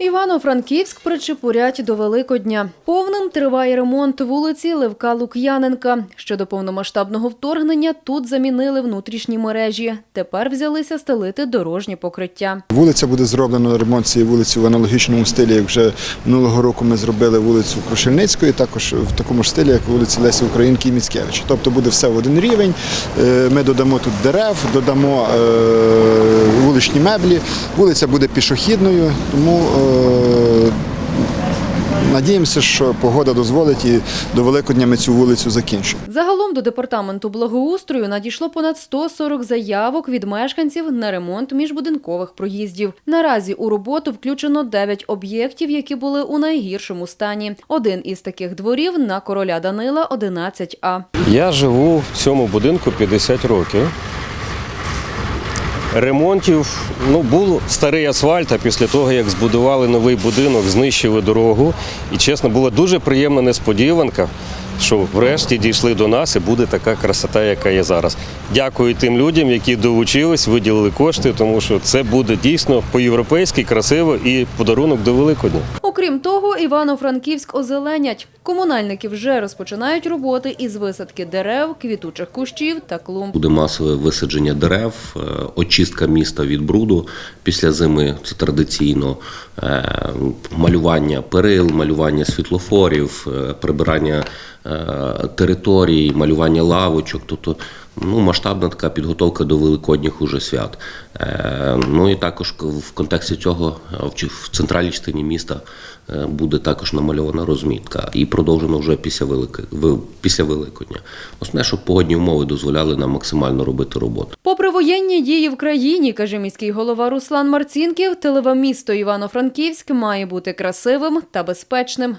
Івано-Франківськ причепурять до Великодня. Повним триває ремонт вулиці Левка Лук'яненка. Щодо повномасштабного вторгнення тут замінили внутрішні мережі. Тепер взялися стелити дорожнє покриття. Вулиця буде зроблено ремонт цієї вулиці в аналогічному стилі, як вже минулого року ми зробили вулицю Крушельницької, також в такому ж стилі, як вулиці Лесі Українки і Міцкевича. Тобто буде все в один рівень. Е, Ми додамо тут дерев, додамо е, меблі. Вулиця буде пішохідною, тому е, надіємося, що погода дозволить і до Великодня ми цю вулицю закінчимо. Загалом до департаменту благоустрою надійшло понад 140 заявок від мешканців на ремонт міжбудинкових проїздів. Наразі у роботу включено 9 об'єктів, які були у найгіршому стані. Один із таких дворів на короля Данила 11А. Я живу в цьому будинку 50 років. Ремонтів ну, був старий асфальт, а після того, як збудували новий будинок, знищили дорогу. І чесно, була дуже приємна несподіванка, що врешті дійшли до нас і буде така красота, яка є зараз. Дякую тим людям, які долучились, виділили кошти, тому що це буде дійсно по-європейськи красиво і подарунок до Великодня. Окрім того, Івано-Франківськ озеленять. Комунальники вже розпочинають роботи із висадки дерев, квітучих кущів та клумб. Буде масове висадження дерев, е, очистка міста від бруду після зими. Це традиційно е, малювання перил, малювання світлофорів, е, прибирання територій, малювання лавочок. Тобто ну, масштабна така підготовка до великодніх уже свят. Е, Ну і також в контексті цього е, в центральній частині міста е, буде також намальована розмітка і продовжено вже після Велики після Великодня. Основне, щоб погодні умови дозволяли нам максимально робити роботу. Попри воєнні дії в країні, каже міський голова Руслан Марцінків, тилове місто Івано-Франківськ має бути красивим та безпечним.